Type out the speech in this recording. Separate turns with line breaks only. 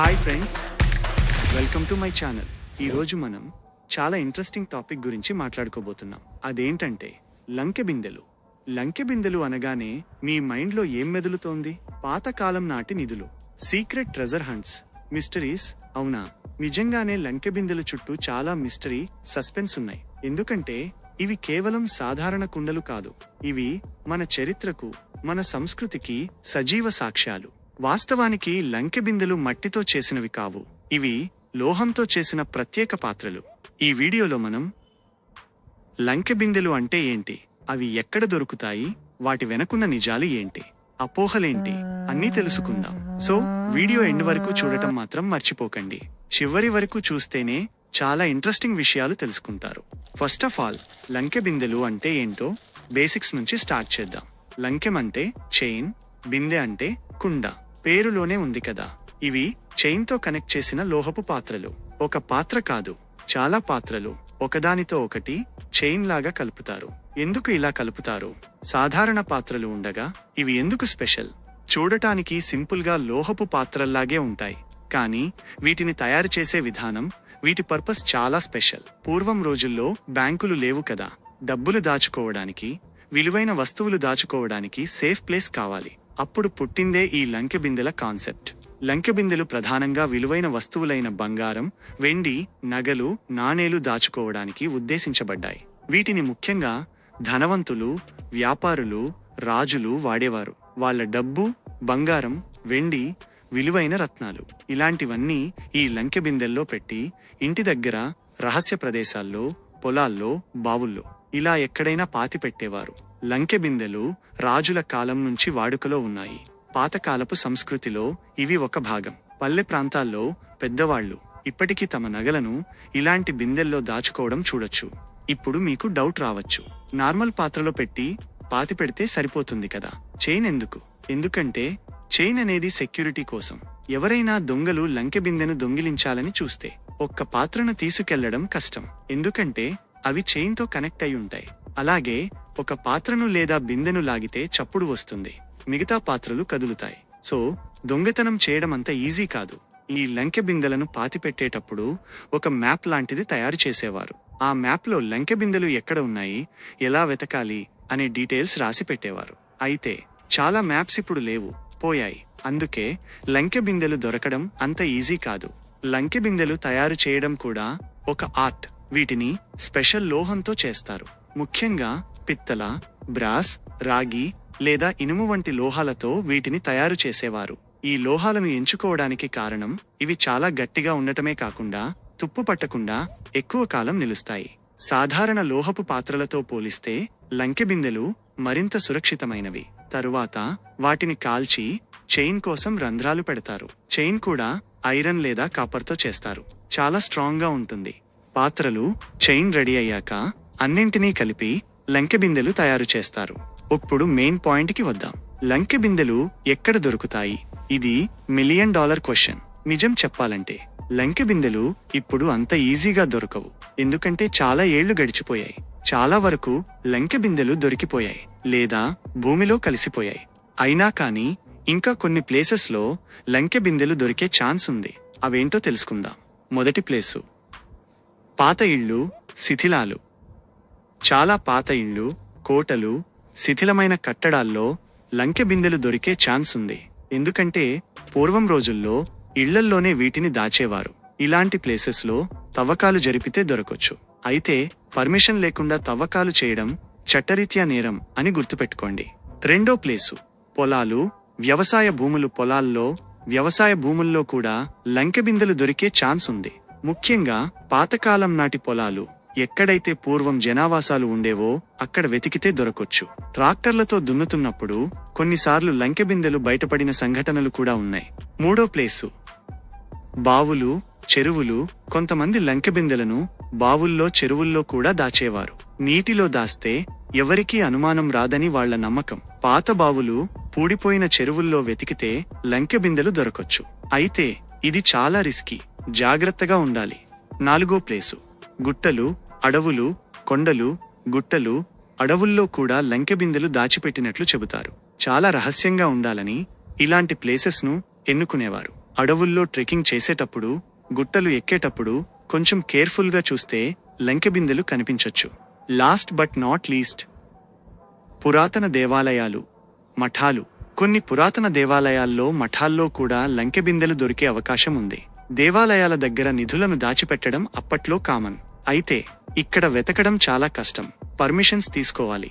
Hi friends welcome to my channel ఈరోజు మనం చాలా ఇంట్రెస్టింగ్ టాపిక్ గురించి మాట్లాడుకోబోతున్నాం. అదేంటంటే లంకె బిందెలు. లంకె బిందెలు అనగానే మీ మైండ్లో ఏం మెదులుతోంది? పాతకాలం నాటి నిధులు. సీక్రెట్ ట్రెజర్ హంట్స్ మిస్టరీస్ అవునా? నిజంగానే లంకె బిందెల చుట్టూ చాలా మిస్టరీ సస్పెన్స్ ఉన్నాయి. ఎందుకంటే ఇవి కేవలం సాధారణ కుండలు కాదు. ఇవి మన చరిత్రకు మన సంస్కృతికి సజీవ సాక్ష్యాలు. వాస్తవానికి లంకె బిందెలు మట్టితో చేసినవి కావు. ఇవి లోహంతో చేసిన ప్రత్యేక పాత్రలు. ఈ వీడియోలో మనం లంకె బిందెలు అంటే ఏంటి? అవి ఎక్కడ దొరుకుతాయి? వాటి వెనకున్న నిజాలు ఏంటి? అపోహలేంటి? అన్నీ తెలుసుకుందాం. సో వీడియో ఎండ్ వరకు చూడటం మాత్రం మర్చిపోకండి. చివరి వరకు చూస్తేనే చాలా ఇంట్రెస్టింగ్ విషయాలు తెలుసుకుంటారు. ఫస్ట్ ఆఫ్ ఆల్ లంకె బిందెలు అంటే ఏంటో బేసిక్స్ నుంచి స్టార్ట్ చేద్దాం. లంకెం అంటే చైన్ బిందె అంటే కుండ. పేరులోనే ఉంది కదా. ఇవి చైన్తో కనెక్ట్ చేసిన లోహపు పాత్రలు. ఒక పాత్ర కాదు చాలా పాత్రలు. ఒకదానితో ఒకటి చైన్ లాగా కలుపుతారు. ఎందుకు ఇలా కలుపుతారు? సాధారణ పాత్రలు ఉండగా ఇవి ఎందుకు స్పెషల్? చూడటానికి సింపుల్గా లోహపు పాత్రల్లాగే ఉంటాయి. కానీ వీటిని తయారు చేసే విధానం వీటి పర్పస్ చాలా స్పెషల్. పూర్వం రోజుల్లో బ్యాంకులు లేవు కదా. డబ్బులు దాచుకోవడానికి విలువైన వస్తువులు దాచుకోవడానికి సేఫ్ ప్లేస్ కావాలి. అప్పుడు పుట్టిందే ఈ లంకెబిందెల కాన్సెప్ట్. లంకెబిందెలు ప్రధానంగా విలువైన వస్తువులైన బంగారం వెండి నగలు నాణేలు దాచుకోవడానికి ఉద్దేశించబడ్డాయి. వీటిని ముఖ్యంగా ధనవంతులు వ్యాపారులు రాజులు వాడేవారు. వాళ్ళ డబ్బు బంగారం వెండి విలువైన రత్నాలు. ఇలాంటివన్నీ ఈ లంకెబిందెల్లో పెట్టి ఇంటి దగ్గర రహస్య ప్రదేశాల్లో పొలాల్లో బావుల్లో ఇలా ఎక్కడైనా పాతి పెట్టేవారు లంకెబిందెలు రాజుల కాలం నుంచి వాడుకలో ఉన్నాయి. పాతకాలపు సంస్కృతిలో ఇవి ఒక భాగం. పల్లె ప్రాంతాల్లో పెద్దవాళ్ళు ఇప్పటికీ తమ నగలను ఇలాంటి బిందెల్లో దాచుకోవడం చూడొచ్చు. ఇప్పుడు మీకు డౌట్ రావచ్చు. నార్మల్ పాత్రలో పెట్టి పాతి పెడితే సరిపోతుంది కదా? చైన్ ఎందుకు? ఎందుకంటే చైన్ అనేది సెక్యూరిటీ కోసం. ఎవరైనా దొంగలు లంకె బిందెను దొంగిలించాలని చూస్తే ఒక్క పాత్రను తీసుకెళ్ళడం కష్టం. ఎందుకంటే అవి చైన్తో కనెక్ట్ అయి ఉంటాయి. అలాగే ఒక పాత్రను లేదా బిందెను లాగితే చప్పుడు వస్తుంది. మిగతా పాత్రలు కదులుతాయి. సో దొంగతనం చేయడం అంత ఈజీ కాదు. ఈ లంకె బిందెలను పాతిపెట్టేటప్పుడు ఒక మ్యాప్ లాంటిది తయారు చేసేవారు. ఆ మ్యాప్లో లంకె బిందెలు ఎక్కడ ఉన్నాయి ఎలా వెతకాలి అనే డీటెయిల్స్ రాసి పెట్టేవారు. అయితే చాలా మ్యాప్స్ ఇప్పుడు లేవు పోయాయి. అందుకే లంకె బిందెలు దొరకడం అంత ఈజీ కాదు. లంకె బిందెలు తయారు చేయడం కూడా ఒక ఆర్ట్. వీటిని స్పెషల్ లోహంతో చేస్తారు. ముఖ్యంగా పిత్తల బ్రాస్ రాగి లేదా ఇనుము వంటి లోహాలతో వీటిని తయారు చేసేవారు. ఈ లోహాలను ఎంచుకోవడానికి కారణం ఇవి చాలా గట్టిగా ఉండటమే కాకుండా తుప్పు పట్టకుండా ఎక్కువ కాలం నిలుస్తాయి. సాధారణ లోహపు పాత్రలతో పోలిస్తే లంకెబిందెలు మరింత సురక్షితమైనవి. తరువాత వాటిని కాల్చి చైన్ కోసం రంధ్రాలు పెడతారు. చైన్ కూడా ఐరన్ లేదా కాపర్తో చేస్తారు. చాలా స్ట్రాంగ్గా ఉంటుంది. పాత్రలు చైన్ రెడీ అయ్యాక అన్నింటినీ కలిపి లంకె బిందెలు తయారు చేస్తారు. ఇప్పుడు మెయిన్ పాయింట్కి వద్దాం. లంకె బిందెలు ఎక్కడ దొరుకుతాయి? ఇది మిలియన్ డాలర్ క్వశ్చన్. నిజం చెప్పాలంటే లంకె బిందెలు ఇప్పుడు అంత ఈజీగా దొరకవు. ఎందుకంటే చాలా ఏళ్ళు గడిచిపోయాయి. చాలా వరకు లంకెబిందెలు దొరికిపోయాయి. లేదా భూమిలో కలిసిపోయాయి. అయినా కానీ ఇంకా కొన్ని ప్లేసెస్లో లంకెబిందెలు లంకె బిందెలు దొరికే ఛాన్స్ ఉంది. అవేంటో తెలుసుకుందాం. మొదటి ప్లేసు. పాత ఇళ్ళు శిథిలాలు. చాలా పాత ఇళ్ళు కోటలు శిథిలమైన కట్టడాల్లో లంకె బిందెలు దొరికే ఛాన్స్ ఉంది. ఎందుకంటే పూర్వం రోజుల్లో ఇళ్ళల్లోనే వీటిని దాచేవారు. ఇలాంటి ప్లేసెస్లో తవ్వకాలు జరిపితే దొరకొచ్చు. అయితే పర్మిషన్ లేకుండా తవ్వకాలు చేయడం చట్టరీత్యా నేరం అని గుర్తుపెట్టుకోండి. రెండో ప్లేసు పొలాలు వ్యవసాయ భూములు పొలాల్లో వ్యవసాయ భూముల్లో కూడా లంకె బిందెలు దొరికే ఛాన్స్ ఉంది. ముఖ్యంగా పాతకాలం నాటి పొలాలు ఎక్కడైతే పూర్వం జనావాసాలు ఉండేవో అక్కడ వెతికితే దొరకొచ్చు. ట్రాక్టర్లతో దున్నుతున్నప్పుడు కొన్నిసార్లు లంకెబిందెలు బయటపడిన సంఘటనలు కూడా ఉన్నాయి. మూడో ప్లేసు. బావులు చెరువులు కొంతమంది లంకెబిందెలను బావుల్లో చెరువుల్లో కూడా దాచేవారు. నీటిలో దాస్తే ఎవరికీ అనుమానం రాదని వాళ్ళ నమ్మకం. పాత బావులు పూడిపోయిన చెరువుల్లో వెతికితే లంకెబిందెలు దొరకొచ్చు. అయితే ఇది చాలా రిస్కీ. జాగ్రత్తగా ఉండాలి. నాలుగో ప్లేసు. గుట్టలు అడవులు కొండలు గుట్టలు అడవుల్లో కూడా లంకెబిందెలు దాచిపెట్టినట్లు చెబుతారు. చాలా రహస్యంగా ఉండాలని ఇలాంటి ప్లేసెస్ను ఎన్నుకునేవారు. అడవుల్లో ట్రెక్కింగ్ చేసేటప్పుడు గుట్టలు ఎక్కేటప్పుడు కొంచెం కేర్ఫుల్గా చూస్తే లంకెబిందెలు కనిపించొచ్చు. లాస్ట్ బట్ నాట్ లీస్ట్ పురాతన దేవాలయాలు మఠాలు. కొన్ని పురాతన దేవాలయాల్లో మఠాల్లో కూడా లంకెబిందెలు దొరికే అవకాశం ఉంది. దేవాలయాల దగ్గర నిధులను దాచిపెట్టడం అప్పట్లో కామన్. అయితే ఇక్కడ వెతకడం చాలా కష్టం. పర్మిషన్స్ తీసుకోవాలి.